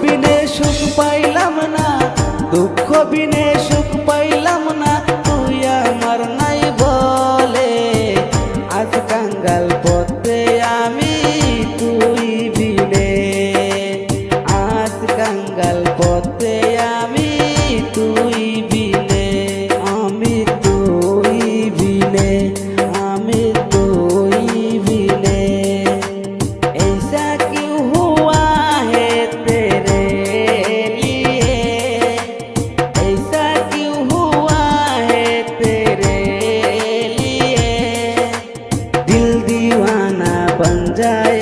বিনে সুখ পাইলাম না দুঃখ বিনে সুখ yeah